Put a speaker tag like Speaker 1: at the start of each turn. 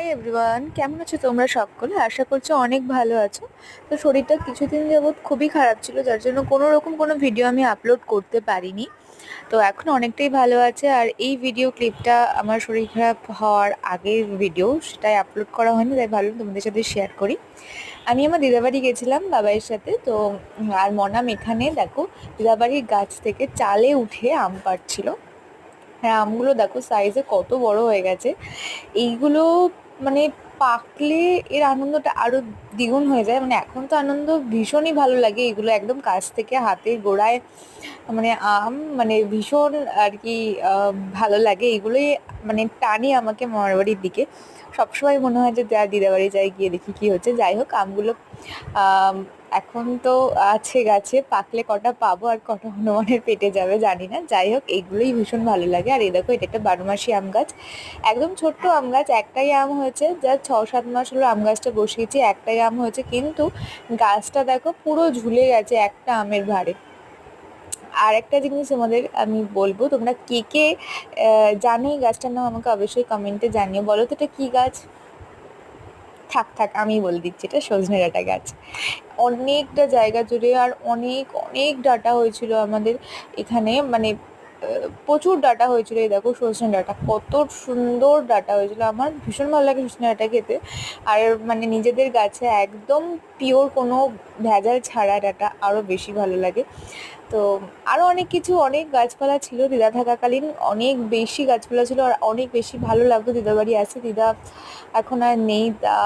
Speaker 1: Hi everyone কেমন আছো তোমরা সকলে? আশা করছ অনেক ভালো আছো। তো শরীরটা কিছুদিন যাবৎ খুবই খারাপ ছিল, যার জন্য কোনো রকম কোনো ভিডিও আমি আপলোড করতে পারিনি। তো এখন অনেকটাই ভালো আছে, আর এই ভিডিও ক্লিপটা আমার শরীর খারাপ হওয়ার আগের ভিডিও সেটাই আপলোড করা হয়নি, তাই ভালো তোমাদের সাথে শেয়ার করি। আমি আমার দিদাবাড়ি গেছিলাম বাবাইয়ের সাথে, তো আর মনাম এখানে দেখো, দিদাবাড়ির গাছ থেকে চালে উঠে আম পাড়ছিল। হ্যাঁ আমগুলো দেখো সাইজে কত বড় হয়ে গেছে। এইগুলো মানে পাকলে এর আনন্দটা আরও দ্বিগুণ হয়ে যায়। মানে এখন তো আনন্দ ভীষণই ভালো লাগে এগুলো একদম কাছ থেকে হাতের গোড়ায় মানে আম মানে ভীষণ আর কি ভালো লাগে। এগুলোই মানে টানি আমাকে মামার বাড়ির দিকে। সবসময় মনে হয় যে দিদাবাড়ি যাই, গিয়ে দেখি কী হচ্ছে। যাই হোক, আমগুলো এখন তো আছে গাছে, পাকলে কটা পাবো আর কটা হনুমানের পেটে যাবে জানি না। যাই হোক এইগুলোই ভীষণ ভালো লাগে। আর এই দেখো, এটা একটা বারোমাসি আম গাছ। একদম ছোট্ট আম গাছ, একটাই আম হয়েছে, যা ছ সাত মাস হলো আম গাছটা বসিয়েছি, একটাই আম হয়েছে, কিন্তু গাছটা দেখো পুরো ঝুলে গেছে একটা আমের ভারে আর একটা জিনিস তোমাদের আমি বলব, তোমরা কে কে জানো এই গাছটার নাম আমাকে অবশ্যই কমেন্টে জানিও। বলো তো এটা কী গাছ? থাক থাক, আমি বলে দিচ্ছি, এটা সজনে ডাঁটা গাছ। অনেকটা জায়গা জুড়ে আর অনেক অনেক ডাটা হয়েছিল আমাদের এখানে মানে প্রচুর ডাটা হয়েছিল, এই দেখো সজনে ডাটা, কত সুন্দর ডাটা হয়েছিল, আমার ভীষণ ভালো লাগে সজনে ডাটা খেতে। আর মানে নিজেদের গাছে একদম পিওর কোনো ভেজাল ছাড়া ডাটা আরও বেশি ভালো লাগে। তো আরও অনেক কিছু, অনেক গাছপালা ছিল দিদা থাকাকালীন, অনেক বেশি গাছপালা ছিল আর অনেক বেশি ভালো লাগতো দিদা বাড়ি দিদা এখন আর নেই, তা